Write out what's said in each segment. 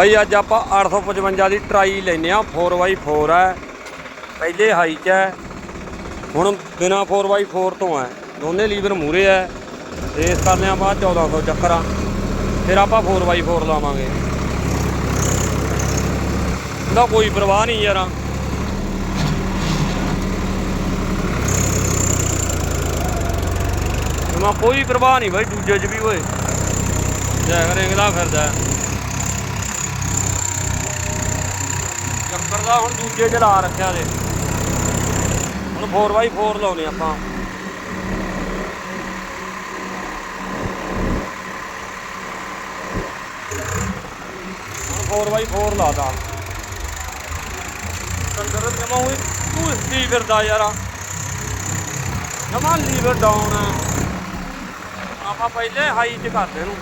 ਬਾਈ, ਅੱਜ ਆਪਾਂ 855 ਦੀ ਟਰਾਈ ਲੈਨੇ ਆ 4x4 ਹੈ। ਪਹਿਲੇ ਹਾਈ 'ਚ ਹੈ। ਹੁਣ ਬਿਨਾ 4x4 ਤੋਂ ਹੈ। ਦੋਨੇ ਲੀਵਰ ਮੂਰੇ ਹੈ। ਰੇਸ ਕਰਨੇ ਆ ਬਾਅਦ 1400 ਚੱਕਰਾਂ। ਫਿਰ ਆਪਾਂ 4x4 ਲਾਵਾਂਗੇ। ਉਹਦਾ ਕੋਈ ਪਰਵਾਹ ਨਹੀਂ ਯਾਰਾਂ। ਮੈਂ ਕੋਈ ਪਰਵਾਹ ਨਹੀਂ ਬਾਈ, ਦੂਜੇ 'ਚ ਵੀ ਹੋਏ ਜੈ ਰਿੰਗਦਾ ਫਿਰਦਾ। ਹੈ। ਦਾ ਹੁਣ ਦੂਜੇ 'ਚ ਲਾ ਰੱਖਿਆ ਜੇ ਹੁਣ 4x4 ਲਾਉਨੇ ਆਪਾਂ। ਹੁਣ 4x4 ਲਾਦਾ ਕੰਦਰ ਜਮਾ ਹੋਈ, ਤੂੰ ਕੀ ਫਿਰਦਾ ਯਾਰਾ। ਜਮਾ ਲੀਵਰ ਡਾਊਨ ਆ। ਆਪਾਂ ਪਹਿਲੇ ਹਾਈ ਚ ਕਰਦੇ ਨੂੰ।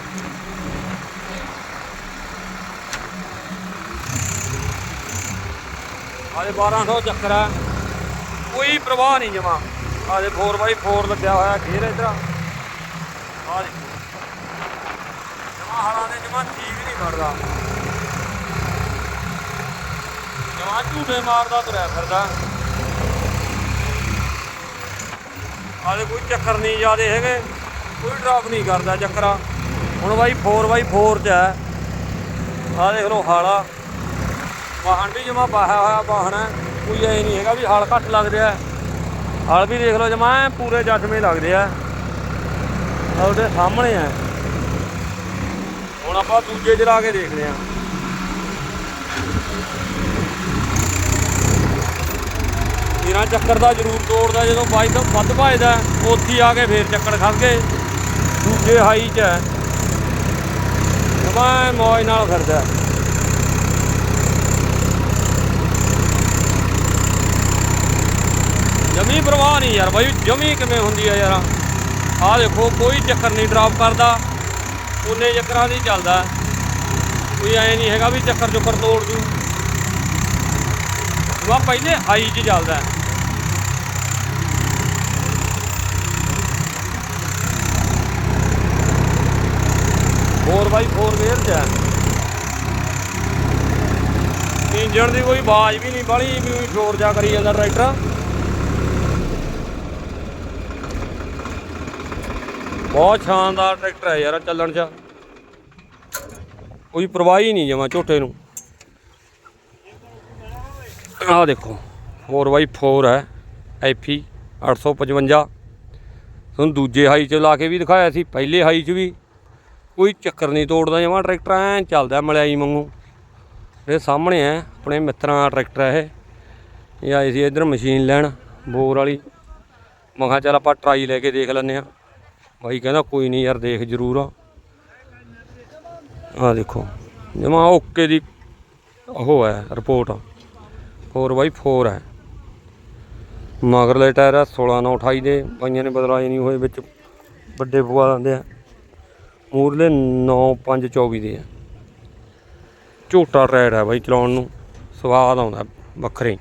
ਆਲੇ 1200 ਚੱਕਰ ਆ। ਕੋਈ ਪ੍ਰਵਾਹ ਨਹੀਂ ਜਮਾ। ਆਲੇ 4x4 ਲੱਗਿਆ ਹੋਇਆ ਘੇਰ ਇਧਰ। ਆ ਦੇਖੋ। ਜਮਾ ਹਾਲਾਂ ਦੇ ਜਮਾ ਠੀਕ ਨਹੀਂ ਕਰਦਾ ਜਮਾ ਝੂਠੇ ਮਾਰਦਾ ਤੁਰਿਆ ਫਿਰਦਾ। ਆਲੇ ਕੋਈ ਚੱਕਰ ਨਹੀਂ ਜਿਆਦੇ ਹੈਗੇ। ਕੋਈ ਡ੍ਰੌਪ ਨਹੀਂ ਕਰਦਾ ਚੱਕਰਾ। ਹੁਣ ਬਾਈ 4x4 ਚ ਹੈ। ਆ ਦੇਖ ਲਓ ਹਾਲਾ। ਵਾਹਣ ਵੀ ਜਮਾ ਪਾਇਆ ਹੋਇਆ ਵਾਹਣ ਹੈ ਕੋਈ ਐ ਨਹੀਂ ਹੈਗਾ ਵੀ ਹਾਲ ਘੱਟ ਲੱਗ ਰਿਹਾ। ਹਾਲ ਵੀ ਦੇਖ ਲਓ ਜਮਾ ਪੂਰੇ ਜੱਜਵੇਂ ਲੱਗ ਰਿਹਾ ਆਹ ਉਹਦੇ ਸਾਹਮਣੇ ਆ। ਹੁਣ ਆਪਾਂ ਦੂਜੇ ਚ ਲਾ ਕੇ ਦੇਖਦੇ ਆ। ਇਹਨਾਂ ਚੱਕਰ ਦਾ ਜ਼ਰੂਰ ਤੋੜਦਾ, ਜਦੋਂ ਬਾਈ ਤੋਂ ਵੱਧ ਭਜਦਾ, ਉੱਥੇ ਆ ਕੇ ਫੇਰ ਚੱਕਰ ਖੜ ਗਏ। ਦੂਜੇ ਹਾਈ 'ਚ ਹੈ। ਜਮਾ ਮੌਜ ਨਾਲ ਫਿਰਦਾ। ਜਮੀ ਪ੍ਰਵਾਹ ਨਹੀਂ ਯਾਰ ਬਾਈ, ਜਮੀ ਕਿਵੇਂ ਹੁੰਦੀ ਆ ਯਾਰ। ਆਹ ਦੇਖੋ, ਕੋਈ ਚੱਕਰ ਨਹੀਂ ਡ੍ਰੌਪ ਕਰਦਾ। ਉਨੇ ਚੱਕਰਾਂ ਦੀ ਚੱਲਦਾ। ਕੋਈ ਐ ਨਹੀਂ ਹੈਗਾ ਵੀ ਚੱਕਰ ਚੁੱਕਰ ਤੋੜ ਦੂ ਵਾ ਪਹਿਲੇ ਹਾਈ 'ਚ ਚੱਲਦਾ। ਹੈ। ਫੋਰ ਬਾਈ ਫੋਰ ਗੇਅਰ ਚ ਹੈ ਇੰਜਣ ਦੀ ਕੋਈ ਆਵਾਜ਼ ਵੀ ਨਹੀਂ ਬਾਲੀ ਵੀ ਉਹੀ ਸ਼ੋਰ ਜਾ ਕਰੀ ਜਾਂਦਾ ਟਰੈਕਟਰ। ਬਹੁਤ ਸ਼ਾਨਦਾਰ ਟਰੈਕਟਰ ਹੈ ਯਾਰ ਚੱਲਣ ਚ। ਕੋਈ ਪਰਵਾਹ ਹੀ ਨਹੀਂ ਜਮਾ ਝੋਟੇ ਨੂੰ। ਆਹ ਦੇਖੋ 4x4 ਹੈ ਐਫੀ 855 ਤੁਹਾਨੂੰ ਦੂਜੇ ਹਾਈ ਚ ਲਾ ਕੇ ਵੀ ਦਿਖਾਇਆ ਸੀ, ਪਹਿਲੇ ਹਾਈ ਚ ਵੀ। ਕੋਈ ਚੱਕਰ ਨਹੀਂ ਤੋੜਦਾ ਜਮਾ ਟਰੈਕਟਰ, ਐ ਚੱਲਦਾ ਮਲਿਆਈ ਵਾਂਗੂ। ਇਹ ਸਾਹਮਣੇ ਹੈ, ਆਪਣੇ ਮਿੱਤਰਾਂ ਦਾ ਟਰੈਕਟਰ ਹੈ ਇਹ। ਇਹ ਆਏ ਸੀ ਇਧਰ ਮਸ਼ੀਨ ਲੈਣ, ਬੋਰ ਵਾਲੀ। ਮੈਂ ਕਿਹਾ ਚੱਲ ਆਪਾਂ ਟਰਾਈ ਲੈ ਕੇ ਦੇਖ ਲੈਂਦੇ ਆ ਬਾਈ ਕਹਿੰਦਾ ਕੋਈ ਨਹੀਂ ਯਾਰ ਦੇਖ ਜ਼ਰੂਰ ਆ। ਆਹ ਦੇਖੋ, ਜਮਾ ਓਕੇ ਦੀ ਉਹ ਹੈ ਰਿਪੋਰਟ 4x4 ਹੈ। ਮਗਰਲੇ ਟਾਇਰ ਆ 16 9 28 ਦੇ, ਬਾਈਆਂ ਨੇ ਬਦਲਾਏ ਨਹੀਂ ਹੋਏ ਵਿੱਚ ਵੱਡੇ ਪਵਾ ਦਿੰਦੇ ਆ। ਮੂਰਲੇ 9 5 24 ਦੇ ਆ। ਝੋਟਾ ਟਾਇਰ ਹੈ ਬਾਈ ਚਲਾਉਣ ਨੂੰ, ਸਵਾਦ ਆਉਂਦਾ, ਵੱਖਰੇ।